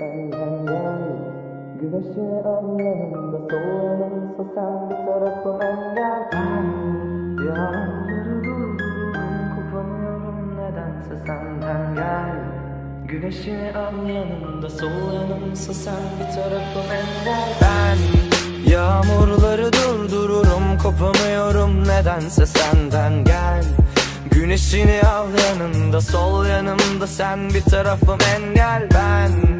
Güneşi al yanımda sol yanımsa sen bir tarafım engel. Yağmurları durdururum kopamıyorum nedense senden gel. Güneşi sol yanımsa sen bir tarafım engel. Ben yağmurları durdururum kopamıyorum nedense senden gel. Güneşini al yanında sol yanımda sen bir tarafım engel. Ben